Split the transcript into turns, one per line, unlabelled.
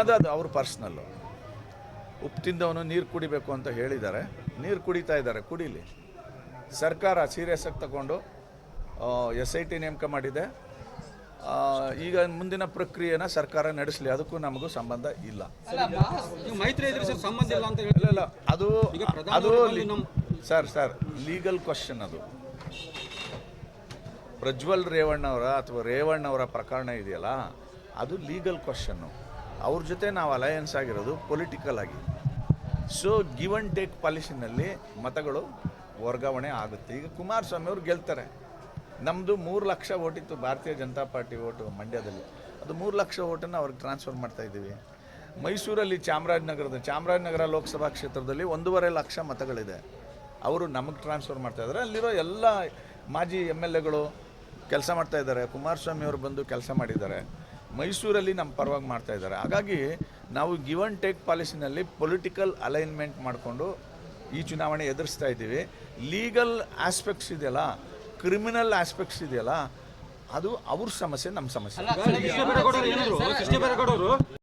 ಅದು ಅದು ಅವ್ರ ಪರ್ಸ್ನಲ್ಲು. ಉಪ್ಪು ತಿಂದವನು ನೀರು ಕುಡಿಬೇಕು ಅಂತ ಹೇಳಿದ್ದಾರೆ. ನೀರು ಕುಡಿತಾ ಇದ್ದಾರೆ ಕುಡೀಲಿ. ಸರ್ಕಾರ ಸೀರಿಯಸ್ ಆಗಿ ತಗೊಂಡು ಎಸ್ ಐ ಟಿ ನೇಮಕ ಮಾಡಿದೆ. ಈಗ ಮುಂದಿನ ಪ್ರಕ್ರಿಯೆನ ಸರ್ಕಾರ ನಡೆಸಲಿ ಅದಕ್ಕೂ ನಮಗೂ ಸಂಬಂಧ ಇಲ್ಲ.
ಇಲ್ಲ
ಅದು ಅದು ಸರ್ ಸರ್ ಲೀಗಲ್ ಕ್ವಶನ್ ಅದು. ಪ್ರಜ್ವಲ್ ರೇವಣ್ಣವರ ಅಥವಾ ರೇವಣ್ಣವರ ಪ್ರಕರಣ ಇದೆಯಲ್ಲ ಅದು ಲೀಗಲ್ ಕ್ವಶನ್ನು ಅವ್ರ ಜೊತೆ ನಾವು ಅಲಯನ್ಸ್ ಆಗಿರೋದು ಪೊಲಿಟಿಕಲ್ ಆಗಿ. ಸೊ ಗಿವ್ ಅಂಡ್ ಟೇಕ್ ಪಾಲಿಸಿನಲ್ಲಿ ಮತಗಳು ವರ್ಗಾವಣೆ ಆಗುತ್ತೆ. ಈಗ ಕುಮಾರಸ್ವಾಮಿ ಅವರು ಗೆಲ್ತಾರೆ. ನಮ್ಮದು ಮೂರು ಲಕ್ಷ ಓಟಿತ್ತು ಭಾರತೀಯ ಜನತಾ ಪಾರ್ಟಿ ಓಟು ಮಂಡ್ಯದಲ್ಲಿ. ಅದು ಮೂರು ಲಕ್ಷ ಓಟನ್ನು ಅವ್ರಿಗೆ ಟ್ರಾನ್ಸ್ಫರ್ ಮಾಡ್ತಾ ಇದ್ದೀವಿ. ಮೈಸೂರಲ್ಲಿ ಚಾಮರಾಜನಗರದ, ಚಾಮರಾಜನಗರ ಲೋಕಸಭಾ ಕ್ಷೇತ್ರದಲ್ಲಿ ಒಂದೂವರೆ ಲಕ್ಷ ಮತಗಳಿದೆ. ಅವರು ನಮಗೆ ಟ್ರಾನ್ಸ್ಫರ್ ಮಾಡ್ತಾ ಇದ್ದಾರೆ. ಅಲ್ಲಿರೋ ಎಲ್ಲ ಮಾಜಿ ಎಂ ಎಲ್ ಎಗಳು ಕೆಲಸ ಮಾಡ್ತಾ ಇದ್ದಾರೆ. ಕುಮಾರಸ್ವಾಮಿ ಅವರು ಬಂದು ಕೆಲಸ ಮಾಡಿದ್ದಾರೆ. ಮೈಸೂರಲ್ಲಿ ನಮ್ಮ ಪರವಾಗಿ ಮಾಡ್ತಾ ಇದ್ದಾರೆ. ಹಾಗಾಗಿ ನಾವು ಗಿವ್ ಅಂಡ್ ಟೇಕ್ ಪಾಲಿಸಿನಲ್ಲಿ ಪೊಲಿಟಿಕಲ್ ಅಲೈನ್ಮೆಂಟ್ ಮಾಡಿಕೊಂಡು ಈ ಚುನಾವಣೆ ಎದುರಿಸ್ತಾ ಇದ್ದೀವಿ. ಲೀಗಲ್ ಆಸ್ಪೆಕ್ಟ್ಸ್ ಇದೆಯಲ್ಲ ಕ್ರಿಮಿನಲ್ ಆಸ್ಪೆಕ್ಟ್ಸ್ ಇದೆಯಲ್ಲ, ಅದು ಅವ್ರ ಸಮಸ್ಯೆ, ನಮ್ಮ ಸಮಸ್ಯೆ.